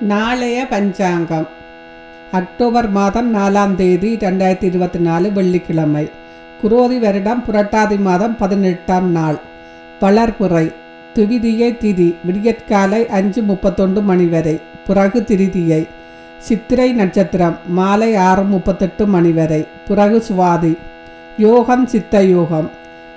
நாளைய பஞ்சாங்கம். அக்டோபர் மாதம் நாலாம் தேதி ரெண்டாயிரத்தி இருபத்தி நாலு வெள்ளிக்கிழமை. குரோதி வருடம் புரட்டாதி மாதம் பதினெட்டாம் நாள். வளர்புறை துவிதியை திதி. விடியற்காலை அஞ்சு முப்பத்தொண்டு மணி வரை. பிறகு திருதியை. சித்திரை நட்சத்திரம் மாலை ஆறு முப்பத்தெட்டு மணி வரை. பிறகு சுவாதி. யோகம் சித்த யோகம்.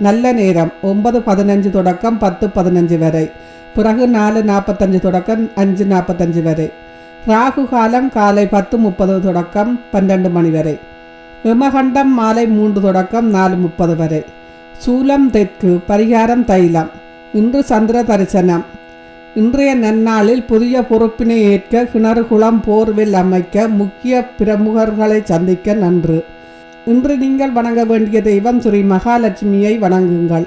நல்ல நேரம் ஒன்பது பதினஞ்சு தொடக்கம் பத்து பதினஞ்சு வரை. பிறகு நாலு நாற்பத்தஞ்சு தொடக்கம் அஞ்சு நாற்பத்தஞ்சு வரை. ராகு காலம் காலை பத்து முப்பது தொடக்கம் பன்னெண்டு மணி வரை. விமகண்டம் மாலை மூன்று தொடக்கம் நாலு முப்பது வரை. சூலம் தெற்கு பரிகாரம் தைலம். இன்று சந்திர தரிசனம். இன்றைய நன்னாளில் புதிய பொறுப்பினை ஏற்க கிணறு குளம் போர்வில் அமைக்க முக்கிய பிரமுகர்களை சந்திக்க நன்று. இன்று நீங்கள் வணங்க வேண்டிய தெய்வம் ஸ்ரீ மகாலட்சுமியை வணங்குங்கள்.